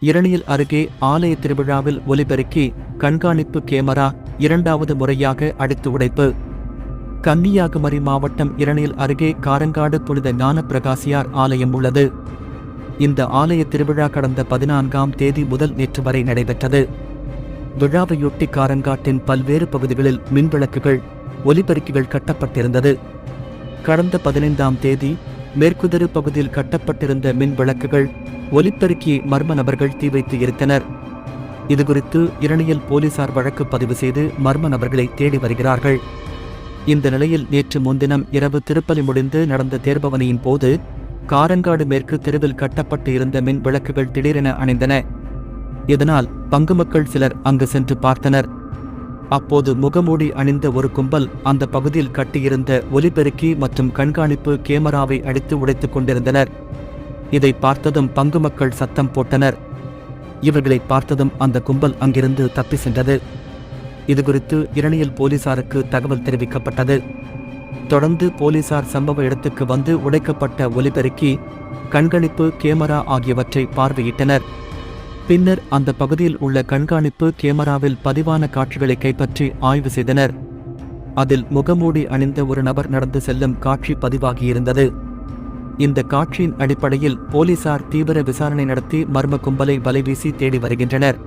இரணியல் அருகே ஆலய திருவிழாவில் ஒலிபெருக்கி கண்காணிப்பு கேமரா இரண்டாவது முறையாக அடித்து உடைப்பு. கன்னியாகுமரி மாவட்டம் இரணியல் அருகே காரங்காடு புனித ஞானப்பிரகாசியார் ஆலயம் உள்ளது. இந்த ஆலய திருவிழா கடந்த பதினான்காம் தேதி முதல் நேற்று வரை நடைபெற்றது. விழாவையொட்டி காரங்காட்டின் பல்வேறு பகுதிகளில் மின்விளக்குகள் ஒலிபெருக்கிகள் கட்டப்பட்டிருந்தது. கடந்த பதினைந்தாம் தேதி மேற்குதரு பகுதியில் கட்டப்பட்டிருந்த மின் விளக்குகள் ஒலிபெருக்கியை மர்ம நபர்கள் தீ வைத்து எரித்தனர். இதுகுறித்து இரணியல் போலீசார் வழக்கு பதிவு செய்து மர்ம நபர்களை தேடி வருகிறார்கள். இந்த நிலையில் நேற்று முன்தினம் இரவு திருப்பலி முடிந்து நடந்த தேர்பவனியின் போது காரங்காடு மேற்கு தெருவில் கட்டப்பட்டு இருந்த மின் விளக்குகள் திடீரென அணைந்தன. இதனால் பங்கு மக்கள் சிலர் அங்கு சென்று பார்த்தனர். அப்போது முகமூடி அணிந்த ஒரு கும்பல் அந்த பகுதியில் கட்டியிருந்த ஒலிபெருக்கி மற்றும் கண்காணிப்பு கேமராவை அடித்து உடைத்துக் கொண்டிருந்தனர். இதை பார்த்ததும் பங்கு மக்கள் சத்தம் போட்டனர். இவர்களை பார்த்ததும் அந்த கும்பல் அங்கிருந்து தப்பி சென்றது. இதுகுறித்து இரணியல் போலீசாருக்கு தகவல் தெரிவிக்கப்பட்டது. தொடர்ந்து போலீசார் சம்பவ இடத்துக்கு வந்து உடைக்கப்பட்ட ஒலிபெருக்கி கண்காணிப்பு கேமரா ஆகியவற்றை பார்வையிட்டனர். பின்னர் அந்த பகுதியில் உள்ள கண்காணிப்பு கேமராவில் பதிவான காட்சிகளை கைப்பற்றி ஆய்வு செய்தனர். அதில் முகமூடி அணிந்த ஒரு நபர் நடந்து செல்லும் காட்சி பதிவாகியிருந்தது. இந்த காட்சியின் அடிப்படையில் போலீசார் தீவிர விசாரணை நடத்தி மர்ம கும்பலை வலைவீசி தேடி வருகின்றனர்.